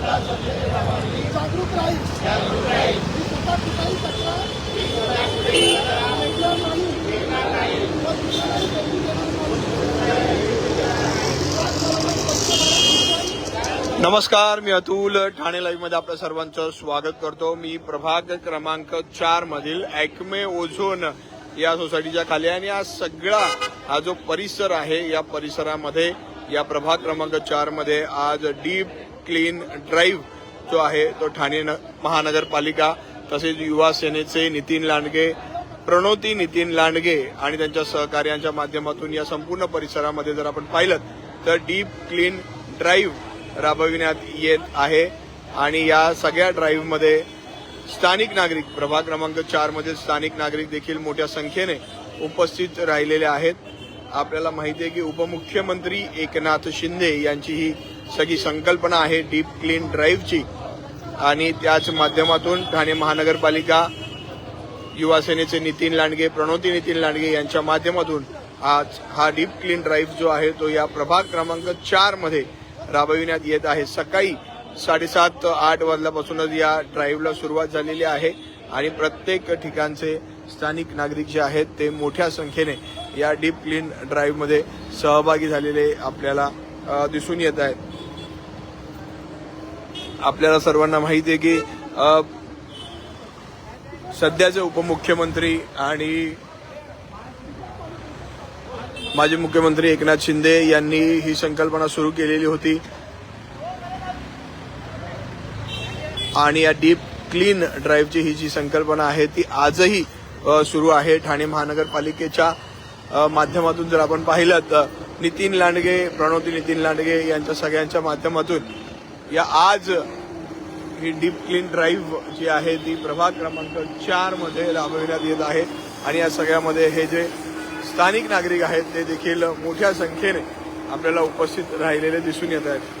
जागरूक राहील. स्वतः कुठलाही नाही. देणार नमस्कार मी अतुल ठाणे लाईव्हमध्ये आपल्या सर्वांचं स्वागत करतो. मी प्रभाग क्रमांक चार मधील ॲक्मे ओझोन या सोसायटीच्या खाली आणि हा सगळा हा जो परिसर आहे या परिसरामध्ये या प्रभाग क्रमांक चारमध्ये आज डीप क्लीन ड्राईव्ह जो आहे तो ठाणे न- महानगरपालिका तसेच युवा सेनेचे नितीन लांडगे प्रणोती नितीन लांडगे आणि त्यांच्या सहकार्यांच्या माध्यमातून या संपूर्ण परिसरामध्ये जर आपण पाहिलं तर डीप क्लीन ड्राईव्ह राबविण्यात येत आहे आणि या सगळ्या ड्राईव्हमध्ये स्थानिक नागरिक प्रभाग क्रमांक चारमध्ये स्थानिक नागरिक देखील मोठ्या संख्येने उपस्थित राहिलेले आहेत. आपल्याला माहिती आहे की उपमुख्यमंत्री एकनाथ शिंदे यांची ही सगळी संकल्पना आहे डीप क्लीन ड्राईव्हची. आणि त्याच माध्यमातून ठाणे महानगरपालिका युवा सेनेचे नितीन लांडगे प्रणोती नितीन लांडगे यांच्या माध्यमातून आज हा डीप क्लीन ड्राईव्ह जो आहे तो या प्रभाग क्रमांक चारमध्ये राबविण्यात येत आहे. सकाळी साडेसात आठ वाजल्यापासूनच या ड्राईव्हला सुरुवात झालेली आहे आणि प्रत्येक ठिकाणचे स्थानिक नागरिक जे आहेत ते मोठ्या संख्येने या डीप क्लीन ड्राईव्हमध्ये सहभागी झालेले आपल्याला दिसून येत आहेत. आपल्याला सर्वांना माहिती आहे की सध्याचे उपमुख्यमंत्री आणि माजी मुख्यमंत्री एकनाथ शिंदे यांनी ही संकल्पना सुरू केलेली होती. आणि या डीप क्लीन ड्राईव्हची ही जी संकल्पना आहे ती आजही सुरू आहे. ठाणे महानगरपालिकेच्या माध्यमातून जर आपण पाहिलं तर नितीन लांडगे प्रणोती नितीन लांडगे यांच्या सगळ्यांच्या माध्यमातून या आज ही डीप क्लीन ड्राईव्ह जी आहे ती प्रभाग क्रमांक चारमध्ये राबविण्यात येत आहे. आणि या सगळ्यामध्ये हे जे स्थानिक नागरिक आहेत ते देखील मोठ्या संख्येने आपल्याला उपस्थित राहिलेले दिसून येत आहेत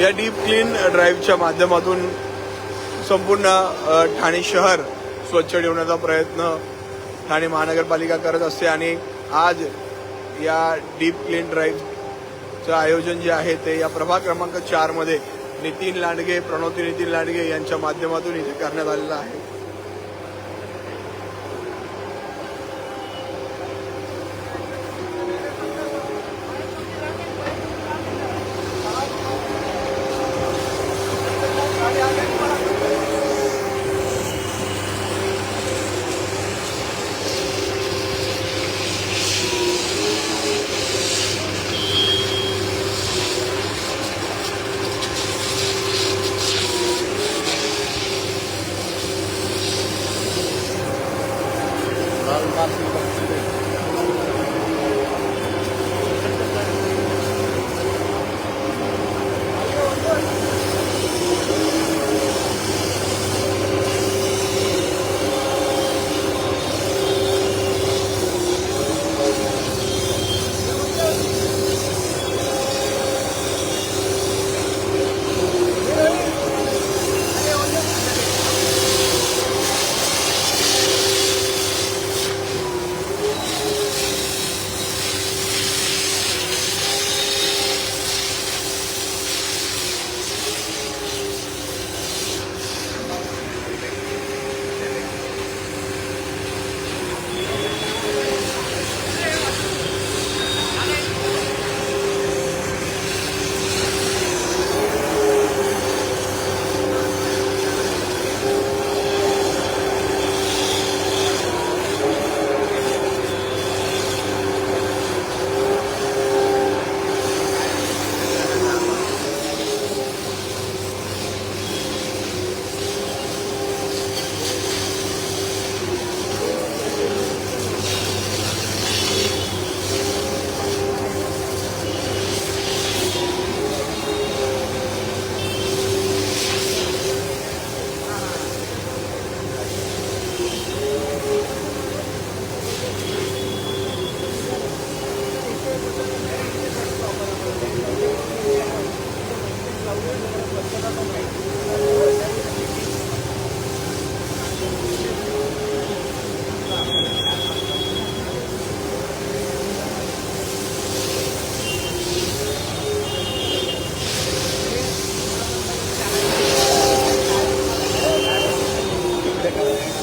या डीप क्लीन ड्राईव्हच्या माध्यमातून संपूर्ण ठाणे शहर स्वच्छ ठेवण्याचा प्रयत्न ठाणे महानगरपालिका करत असते आणि आज या डीप क्लीन ड्राईव्हचं आयोजन जे आहे ते या प्रभाग क्रमांक चारमध्ये नितीन लांडगे प्रणोती नितीन लांडगे यांच्या माध्यमातून इथे करण्यात आलेलं आहे. দেখা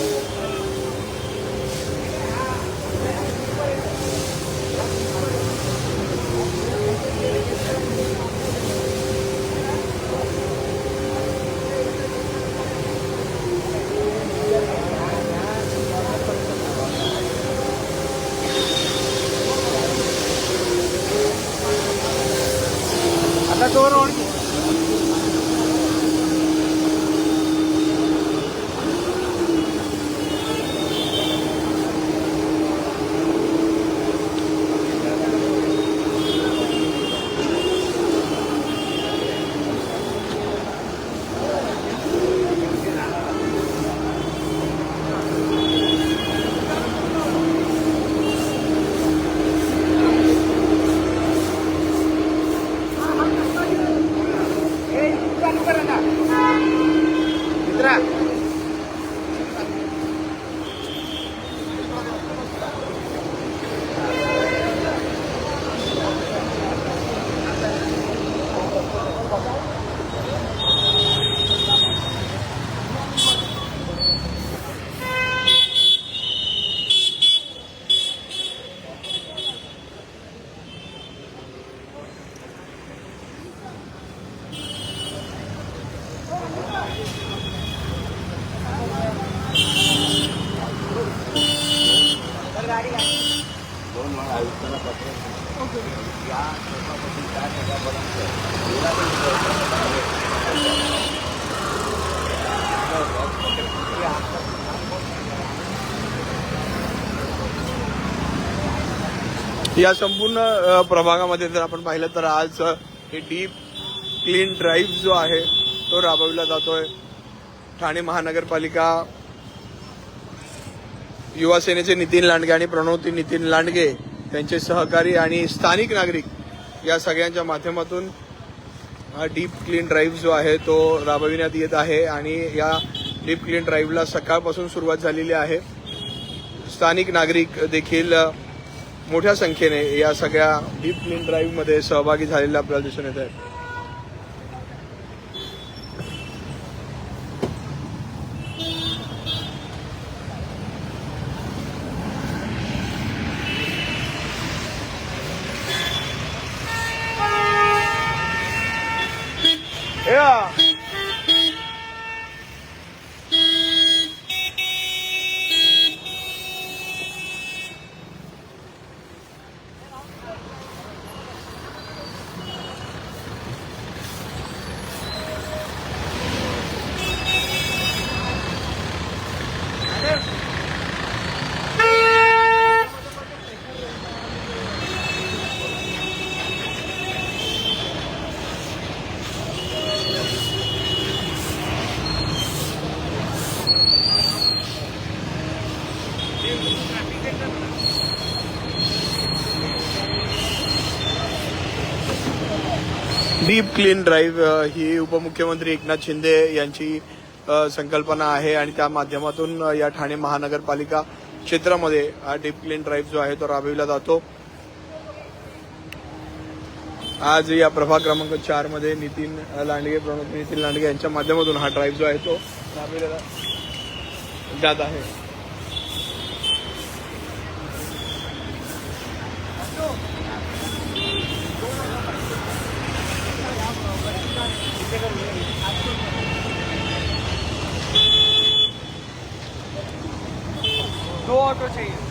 या संपूर्ण प्रभागामध्ये जर आपण पाहिलं तर आज हे डीप क्लीन ड्राईव्ह जो आहे तो राबविला जातोय. ठाणे महानगरपालिका युवा सेनेचे नितीन लांडगे आणि प्रणवती नितीन लांडगे त्यांचे सहकारी आणि स्थानिक नागरिक या सगळ्यांच्या माध्यमातून हा डीप क्लीन ड्राईव्ह जो आहे तो राबविण्यात येत आहे आणि या डीप क्लीन ड्राईव्हला सकाळपासून सुरुवात झालेली आहे. स्थानिक नागरिक देखील मोठ्या संख्येने या सगळ्या डीप क्लीन ड्राईव्हमध्ये सहभागी झालेल्या आपल्याला दिसून येत आहे डीप क्लीन ड्राईव्ह ही उपमुख्यमंत्री एकनाथ शिंदे यांची संकल्पना आहे आणि त्या माध्यमातून या ठाणे महानगरपालिका क्षेत्रामध्ये हा डीप क्लीन ड्राईव्ह जो आहे तो राबविला जातो. आज या प्रभाग क्रमांक चारमध्ये नितीन लांडगे प्रमुख नितीन लांडगे यांच्या माध्यमातून हा ड्राईव्ह जो आहे तो राबविला जात आहे. दो ऑटो चाहिए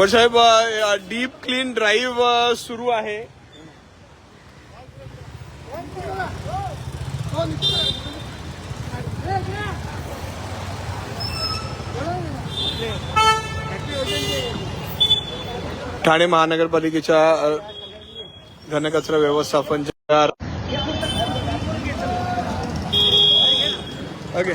उमर साहेब डीप क्लीन ड्राईव्ह सुरू आहे. ठाणे महानगरपालिकेच्या घनकचरा व्यवस्थापन ओके.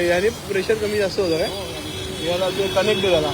याने प्रेशर कमी जास्त होतं काय? याला ते कनेक्ट झाला.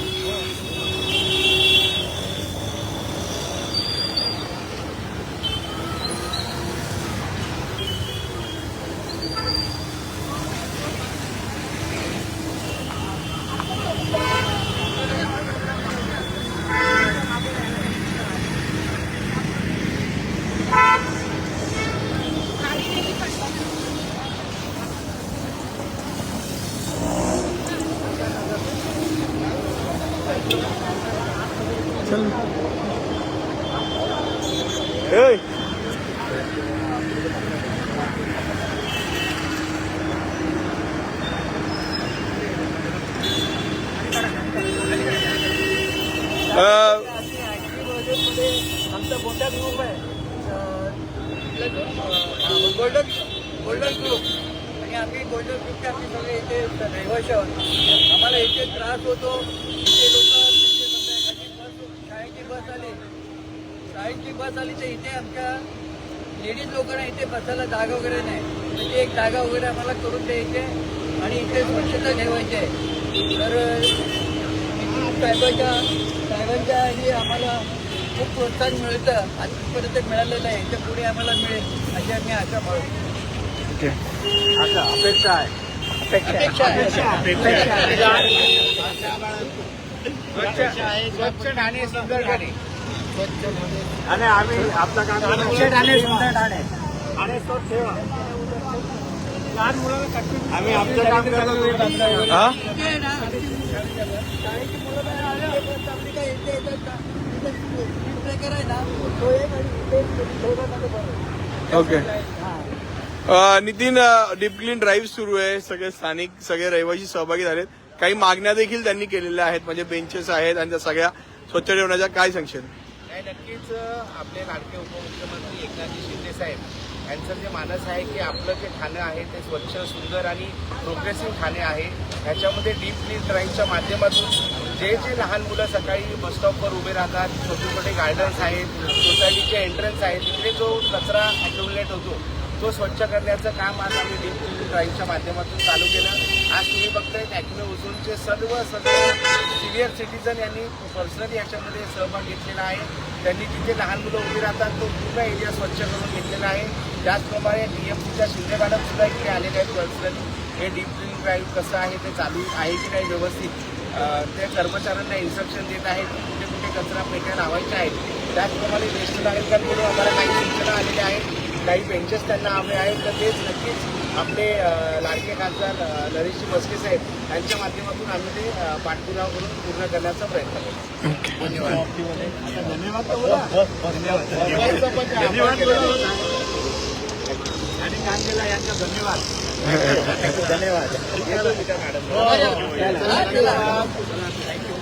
Golden golden group. आणि आम्ही गोल्डन ग्रुपचे आम्ही सगळे इथे रहिवाशी आहोत. आम्हाला इथे त्रास होतो. इथे लोक शाळेची बस आली. शाळेची बस आली तर इथे आमच्या लेडीज लोकांना इथे बसायला जागा वगैरे नाही. म्हणजे एक जागा वगैरे आम्हाला करून द्यायची आणि इथे स्वच्छता ठेवायची आहे. तर साहेबांच्या साहेबांच्या हे आम्हाला खूप प्रोत्साहन मिळतं. आजपर्यंत मिळालेलं आहे. याच्यापुढे आम्हाला मिळेल. अशी आम्ही आशा बाळगतो. अपेक्षा आहे. अपेक्षा आहे. स्वच्छ ठाणे सुंदर ठाणे. आणि आम्ही आपलं काम स्वच्छ ठाणे सुंदर ठाणे. आणि तो ठेवा लहान आम्ही आपलं काम करतो. हा? शाळेची मुलं बाहेर आले, बस आपली काय इथे येतात का? आहे ना, तो एक आणि. Okay Nitin deep clean drive सुरू आहे. सगळे स्थानिक सगळे रहिवासी सहभागी झालेत. काही मागण्या देखील त्यांनी केलेल्या आहेत म्हणजे बेंचेस आहेत आणि त्या सगळ्या स्वच्छ ठेवण्याच्या. काय सांगशील? नक्कीच आपले लाडके उपमुख्यमंत्री एकनाथजी शिंदे साहेब यांचं जे मानस आहे की आपलं जे ठाणं आहे ते स्वच्छ सुंदर आणि प्रोग्रेसिव्ह ठाणे आहे ह्याच्यामध्ये डीप क्लीन ड्राईव्हच्या माध्यमातून जे जे लहान मुलं सकाळी बसस्टॉपवर उभे राहतात छोटे छोटे गार्डन्स आहेत सोसायटीचे एंट्रन्स आहेत तिथे जो कचरा अॅक्युमुलेट होतो तो स्वच्छ करण्याचं काम आज आम्ही डीप क्लीन ड्राईव्हच्या माध्यमातून चालू केलं. आज तुम्ही बघताय ॲक्मे उजूनचे सर्व सर्व सिनियर सिटीजन यांनी पर्सनली याच्यामध्ये सहभाग घेतलेला आहे. त्यांनी जिथे लहान मुलं उभी राहतात तो पूर्ण एरिया स्वच्छ करून घेतलेला आहे. त्याचप्रमाणे डीएमसीच्या शिंदे मॅडम सुद्धा इकडे आलेले आहेत पर्सनली हे डीप क्लिनिंग ड्राईव्ह कसं आहे ते चालू आहे की नाही व्यवस्थित? ते कर्मचाऱ्यांना इन्स्ट्रक्शन देत आहेत की कुठे कुठे कचरा पेट्या लावायच्या आहेत. त्याचप्रमाणे ज्येष्ठ नागरिकांकडून आम्हाला काही सूचना आलेल्या आहेत. काही बेंचेस त्यांना हवे आहेत. तर तेच नक्कीच आपले लाडके खासदार नरेशजी बसके साहेब यांच्या माध्यमातून आम्ही ते पाठपुरावा करून पूर्ण करण्याचा प्रयत्न करू धन्यवाद. धन्यवाद आणि काम केला यांचा धन्यवाद. धन्यवाद. मॅडम. थँक्यू